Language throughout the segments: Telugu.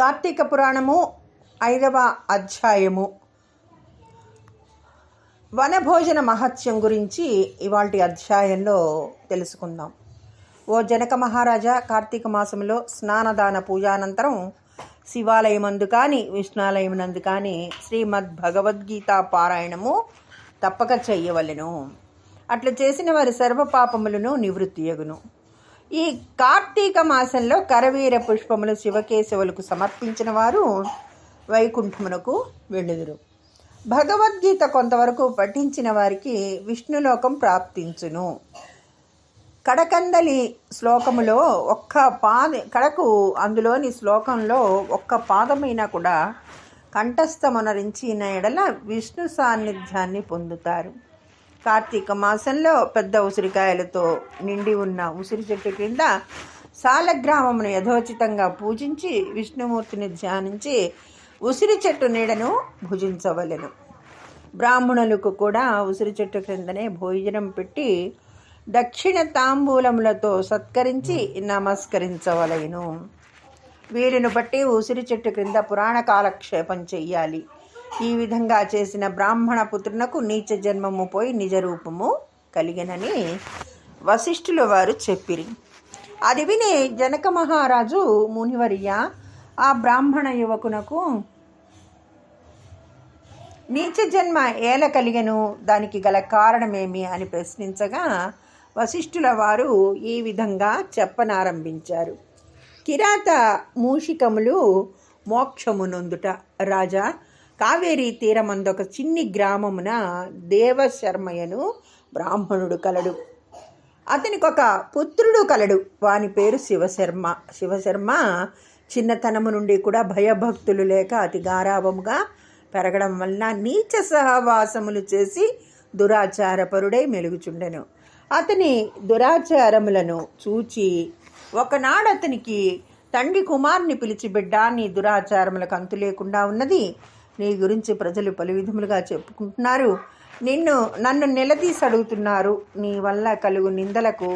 కార్తీక పురాణము ఐదవ అధ్యాయము. వనభోజన మహత్యం గురించి ఇవాళ అధ్యాయంలో తెలుసుకుందాం. ఓ జనక మహారాజా కార్తీక మాసంలో స్నానదాన పూజానంతరం శివాలయమందు కానీ విష్ణాలయమునందు కానీ శ్రీమద్ భగవద్గీత పారాయణము తప్పక చెయ్యవలెను అట్లా చేసిన వారి సర్వపాపములను నివృత్తియగును ఈ కార్తీక మాసంలో కరవీర పుష్పములు శివకేశవులకు సమర్పించిన వారు వైకుంఠమునకు వెళ్ళుదురు. భగవద్గీత కొంతవరకు పఠించిన వారికి విష్ణులోకం ప్రాప్తించును. కడకందలి శ్లోకములో ఒక్క పాద కడకు అందులోని శ్లోకంలో ఒక్క పాదమైనా కూడా కంఠస్థమునరించిన ఎడల విష్ణు సాన్నిధ్యాన్ని పొందుతారు. కార్తీక మాసంలో పెద్ద ఉసిరికాయలతో నిండి ఉన్న ఉసిరి చెట్టు క్రింద సాలగ్రామమును యథోచితంగా పూజించి విష్ణుమూర్తిని ధ్యానించి ఉసిరి చెట్టు నీడను భుజించవలెను. బ్రాహ్మణులకు కూడా ఉసిరి చెట్టు క్రిందనే భోజనం పెట్టి దక్షిణ తాంబూలములతో సత్కరించి నమస్కరించవలెను. వీరిని బట్టి ఉసిరి చెట్టు క్రింద పురాణ కాలక్షేపం చెయ్యాలి. ఈ విధంగా చేసిన బ్రాహ్మణ పుత్రునకు నీచ జన్మము పోయి నిజ రూపము కలిగినని వశిష్ఠుల వారు చెప్పిరి. అది విని జనక మహారాజు మునివర్య ఆ బ్రాహ్మణ యువకునకు నీచ జన్మ ఏల కలిగను? దానికి గల కారణమేమి? అని ప్రశ్నించగా వశిష్ఠుల వారు ఈ విధంగా చెప్పనారంభించారు. కిరాత మూషికములు మోక్షమునొందుట రాజా కావేరీ తీరమందొక చిన్ని గ్రామమున దేవశర్మయను బ్రాహ్మణుడు కలడు. అతనికి ఒక పుత్రుడు కలడు. వాని పేరు శివశర్మ. శివశర్మ చిన్నతనము నుండి కూడా భయభక్తులు లేక అతి గారాభముగా పెరగడం వలన నీచ సహవాసములు చేసి దురాచారపరుడై మెలుగుచుండెను. అతని దురాచారములను చూచి ఒకనాడు అతనికి తండ్రి కుమార్ని పిలిచి బిడ్డ నీ దురాచారములకు అంతు లేకుండా ఉన్నది. నీ గురించి ప్రజలు పలు విధములుగా చెప్పుకుంటున్నారు. నిన్ను నన్ను నిలదీసి అడుగుతున్నారు నీ వల్ల కలుగు నిందలకు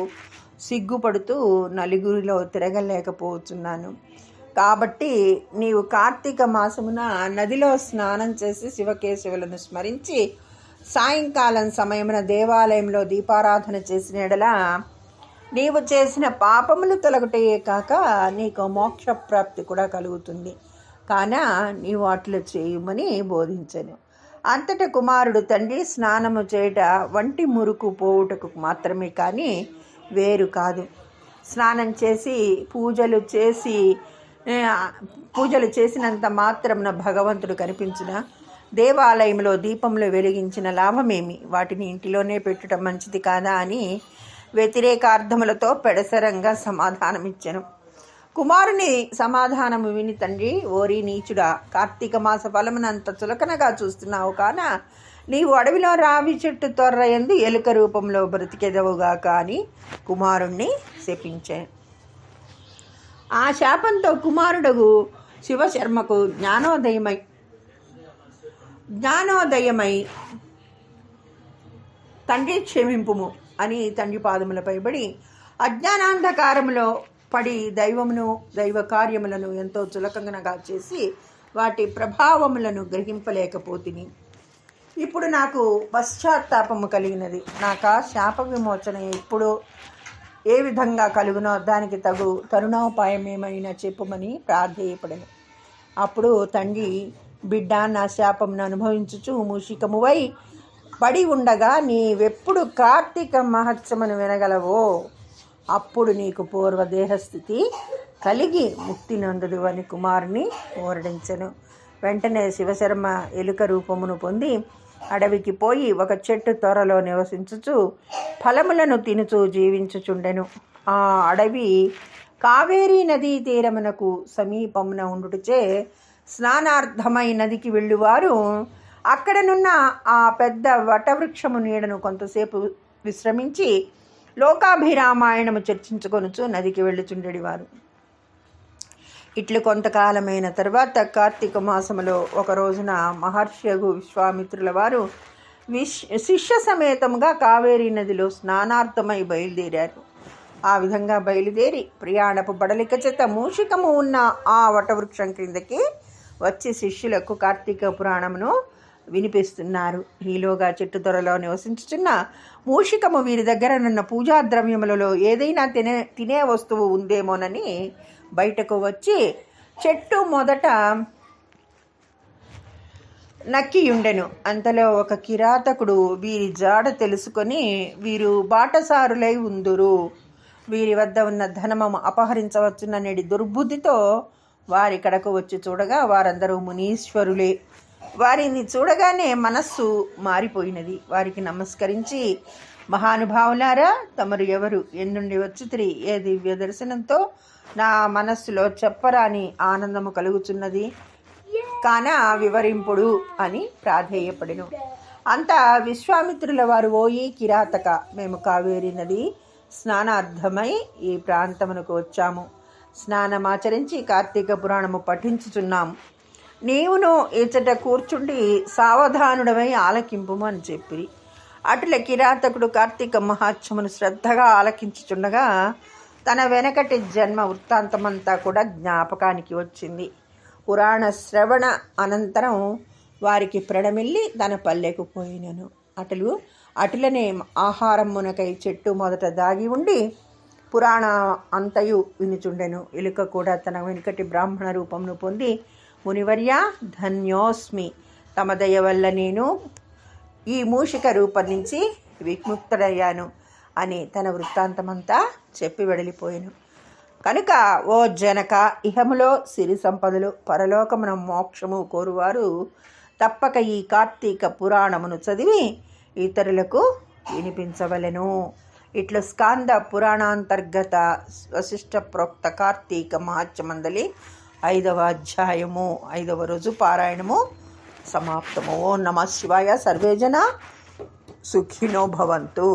సిగ్గుపడుతూ నలుగురిలో తిరగలేకపోతున్నాను. కాబట్టి నీవు కార్తీక మాసమున నదిలో స్నానం చేసి శివకేశవులను స్మరించి సాయంకాలం సమయమున దేవాలయంలో దీపారాధన చేసిన ఎడల నీవు చేసిన పాపములు తొలగటయే కాక నీకు మోక్ష ప్రాప్తి కూడా కలుగుతుంది. కాన నీవు అట్లు చేయమని బోధించను. అంతట కుమారుడు తండ్రి స్నానము చేయట వంటి మురుకు పోవుటకు మాత్రమే కానీ వేరు కాదు. స్నానం చేసి పూజలు చేసి పూజలు చేసినంత మాత్రమున భగవంతుడు కనిపించిన. దేవాలయంలో దీపంలో వెలిగించిన లాభమేమి? వాటిని ఇంటిలోనే పెట్టడం మంచిది కాదా అని వ్యతిరేకార్థములతో పెడసరంగా సమాధానమిచ్చాను. కుమారుని సమాధానము విని తండ్రి ఓరి నీచుడా కార్తీక మాస ఫలమునంత చులకనగా చూస్తున్నావు కాన నీవు అడవిలో రావి చెట్టు తొర్రయందు ఎలుక రూపంలో బ్రతికెదవుగా కానీ కుమారుణ్ణి శపించే. ఆ శాపంతో కుమారుడు శివశర్మకు జ్ఞానోదయమై జ్ఞానోదయమై తండ్రి క్షమింపుము అని తండ్రి పాదములపై పడి అజ్ఞానాంధకారములో పడి దైవమును దైవ కార్యములను ఎంతో చులకంగా చేసి వాటి ప్రభావములను గ్రహింపలేకపోతిని. ఇప్పుడు నాకు పశ్చాత్తాపము కలిగినది. నాకు శాప విమోచన ఎప్పుడు ఏ విధంగా కలుగునో దానికి తగు తరుణోపాయం ఏమైనా చెప్పుమని ప్రార్థేయపడను అప్పుడు తండ్రి బిడ్డ నా శాపమును అనుభవించుచు మూషికమువై పడి ఉండగా నీవెప్పుడు కార్తీక మహత్సమును వినగలవో? అప్పుడు నీకు పూర్వ దేహస్థితి కలిగి ముక్తి నందుడు అని కుమారుని ఓరడించను వెంటనే శివశర్మ ఎలుక రూపమును పొంది అడవికి పోయి ఒక చెట్టు త్వరలో నివసించుచు ఫలములను తినుచు జీవించుచుండెను. ఆ అడవి కావేరీ నదీ తీరమునకు సమీపమున ఉండుటచే స్నానార్థమై నదికి వెళ్ళువారు అక్కడనున్న ఆ పెద్ద వటవృక్షము నీడను కొంతసేపు విశ్రమించి లోకాభిరామాయణము చర్చించుకొనుచు నదికి వెళ్ళుచుండేవారు ఇట్లు కొంతకాలమైన తర్వాత కార్తీక మాసములో ఒక రోజున మహర్షియగు విశ్వామిత్రుల వారు విశ్ శిష్య సమేతముగా కావేరీ నదిలో స్నానార్థమై బయలుదేరారు. ఆ విధంగా బయలుదేరి ప్రయాణపు బడలిక చేత మూషికము ఉన్న ఆ వటవృక్షం క్రిందకి వచ్చి శిష్యులకు కార్తీక పురాణమును వినిపిస్తున్నారు. ఈలోగా చెట్టు త్వరలో నివసించుచున్న మూషికము వీరి దగ్గర నున్న పూజా ద్రవ్యములలో ఏదైనా తినే తినే వస్తువు ఉందేమోనని బయటకు వచ్చి చెట్టు మొదట నక్కియుండెను. అంతలో ఒక కిరాతకుడు వీరి జాడ తెలుసుకొని వీరు బాటసారులై ఉందురు. వీరి వద్ద ఉన్న ధనము అపహరించవచ్చుననేది దుర్బుద్ధితో వారి కడకు వచ్చి చూడగా వారందరూ మునీశ్వరులే. వారిని చూడగానే మనస్సు మారిపోయినది. వారికి నమస్కరించి మహానుభావులారా తమరు ఎవరు? ఎందుండి వచ్చుతిరి? ఏ దివ్య దర్శనంతో నా మనస్సులో చెప్పరాని ఆనందము కలుగుచున్నది? కాన వివరింపుడు అని ప్రాధేయపడిను. అంతా విశ్వామిత్రుల వారు ఓయి కిరాతక మేము కావేరి నది స్నానార్థమై ఈ ప్రాంతమునకు వచ్చాము. స్నానమాచరించి కార్తీక పురాణము పఠించుచున్నాము నీవును ఇచ్చట కూర్చుండి సావధానుడమై ఆలకింపుము అని చెప్పిరి అటుల కిరాతకుడు కార్తీక మహాత్మ్యమును శ్రద్ధగా ఆలకించుచుండగా తన వెనకటి జన్మ వృత్తాంతమంతా కూడా జ్ఞాపకానికి వచ్చింది. పురాణ శ్రవణ అనంతరం వారికి ప్రణమిల్లి తన పల్లెకు పోయినను. అటులు అటులనే ఆహారం మునకై చెట్టు మొదట దాగి ఉండి పురాణ అంతయు వినుచుండెను. ఎలుక కూడా తన వెనుకటి బ్రాహ్మణ రూపమును పొంది మునివర్య ధన్యోస్మి. తమ దయ వల్ల నేను ఈ మూషిక రూపం నుంచి విముక్తుడయ్యాను అని తన వృత్తాంతమంతా చెప్పి వెడలిపోయాను. కనుక ఓ జనక ఇహములో సిరి సంపదలు పరలోకమున మోక్షము కోరువారు తప్పక ఈ కార్తీక పురాణమును చదివి ఇతరులకు వినిపించవలెను. ఇట్లు స్కాంద పురాణాంతర్గత వశిష్ట ప్రోక్త కార్తీక మహాత్యమందలి ఐదవ అధ్యాయము ఐదవ రోజు పారాయణము సమాప్తము. ఓం నమ శివాయ సర్వేజన సుఖినో భవంతు.